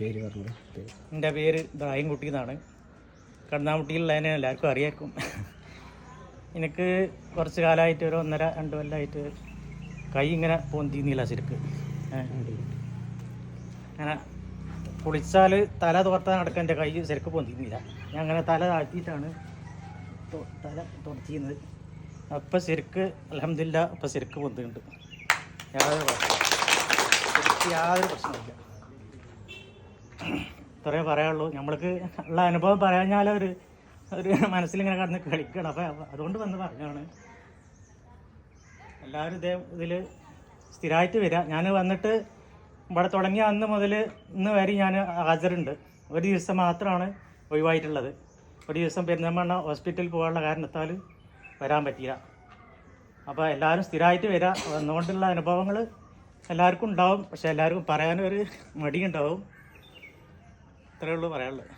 പേര് പറഞ്ഞത് എന്റെ പേര് ദായംകുട്ടി എന്നാണ്. കടന്നാമുട്ടിയിലുള്ളതിനെ എല്ലാവർക്കും അറിയായിരിക്കും. എനിക്ക് കുറച്ച് കാലമായിട്ട് ഒരു ഒന്നര രണ്ട് കൊല്ലമായിട്ട് കൈ ഇങ്ങനെ പൊന്തിന്നില്ല ശരിക്ക്. അങ്ങനെ കുളിച്ചാൽ തല തോർത്താൻ നടക്കാൻ എന്റെ കൈ ശരിക്ക് പൊന്തിന്നില്ല ഞാൻ അങ്ങനെ തല താഴ്ത്തിയിട്ടാണ് തല തുടച്ചിരുന്നത് അപ്പം ശരിക്ക് അലഹമില്ല അപ്പം ശരിക്ക് പൊന്തുന്നുണ്ട് യാതൊരു പ്രശ്നം യാതൊരു പ്രശ്നമില്ല ഇത്രേ പറയാനുള്ളൂ. നമ്മൾക്ക് ഉള്ള അനുഭവം പറയാഞ്ഞാൽ ഒരു ഒരു മനസ്സിലിങ്ങനെ കടന്ന് കളിക്കണം. അപ്പം അതുകൊണ്ട് വന്ന് പറഞ്ഞാണ് എല്ലാവരും ഇതേ ഇതിൽ സ്ഥിരമായിട്ട് വരിക ഞാൻ വന്നിട്ട് ഇവിടെ തുടങ്ങിയ അന്ന് മുതൽ ഇന്ന് വരെ ഞാൻ ഹാജരുണ്ട്. ഒരു ദിവസം മാത്രമാണ് ഒഴിവായിട്ടുള്ളത്. ഒരു ദിവസം പെരുന്നമ്മണ്ണ ഹോസ്പിറ്റലിൽ പോകാനുള്ള കാരണത്താൽ വരാൻ പറ്റില്ല അപ്പോൾ എല്ലാവരും സ്ഥിരമായിട്ട് വരിക വന്നുകൊണ്ടുള്ള അനുഭവങ്ങൾ എല്ലാവർക്കും ഉണ്ടാവും. പക്ഷെ എല്ലാവർക്കും പറയാനൊരു മടിയുണ്ടാവും. ഇത്രയേ ഉള്ളൂ പറയാനുള്ളത്.